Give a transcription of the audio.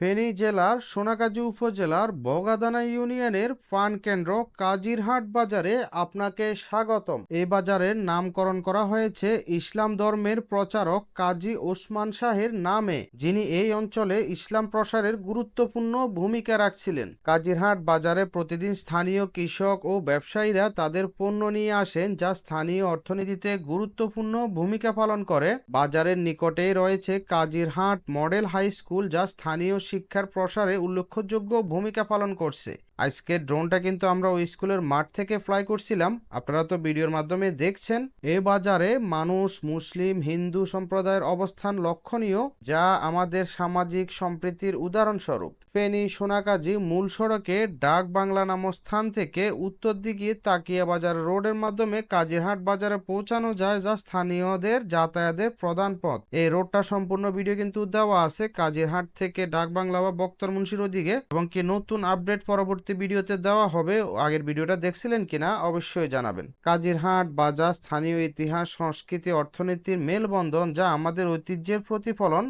ফেনী জেলার সোনাগাজী উপজেলার বগাদানা ইউনিয়নের ফান কেন্দ্র কাজিরহাট বাজারে আপনাকে স্বাগতম। এই বাজারের নামকরণ করা হয়েছে ইসলাম ধর্মের প্রচারক কাজী ওসমান শাহের নামে, যিনি এই অঞ্চলে ইসলাম প্রসারের গুরুত্বপূর্ণ ভূমিকা রাখছিলেন। কাজিরহাট বাজারে প্রতিদিন স্থানীয় কৃষক ও ব্যবসায়ীরা তাদের পণ্য নিয়ে আসেন, যা স্থানীয় অর্থনীতিতে গুরুত্বপূর্ণ ভূমিকা পালন করে। বাজারের নিকটেই রয়েছে কাজিরহাট মডেল হাই স্কুল, যা স্থানীয় শিক্ষার প্রসারে উল্লেখযোগ্য ভূমিকা পালন করছে। আজকে ড্রোনটা কিন্তু আমরা ওই স্কুলের মাঠ থেকে ফ্লাই করছিলাম। আপনারা তো ভিডিওর মাধ্যমে দেখছেন, এ বাজারে মানুষ, মুসলিম, হিন্দু সম্প্রদায়ের অবস্থান লক্ষণীয়, যা আমাদের সামাজিক সম্প্রীতির উদাহরণস্বরূপ। ফেনী সোনাকাজি মূল সড়কে ডাক বাংলা নামক স্থান থেকে উত্তর দিকে তাকিয়া বাজার রোডের মাধ্যমে কাজিরহাট বাজারে পৌঁছানো যায়, যা স্থানীয়দের যাতায়াতের প্রধান পথ। এই রোডটা সম্পূর্ণ ভিডিও কিন্তু দেওয়া আছে। কাজিরহাট থেকে ডাক বাংলা বা বক্তর মুন্সির ওদিকে এবং কি নতুন আপডেট পরবর্তী ভিডিওতে দেওয়া হবে আগের ভিডিওটা দেখছিলেন কিনা অবশ্যই জানাবেন। কাজিরহাট, বাজার, স্থানীয় ইতিহাস, সংস্কৃতি, অর্থনীতির মেলবন্ধন যা আমাদের ঐতিহ্যের প্রতিফলন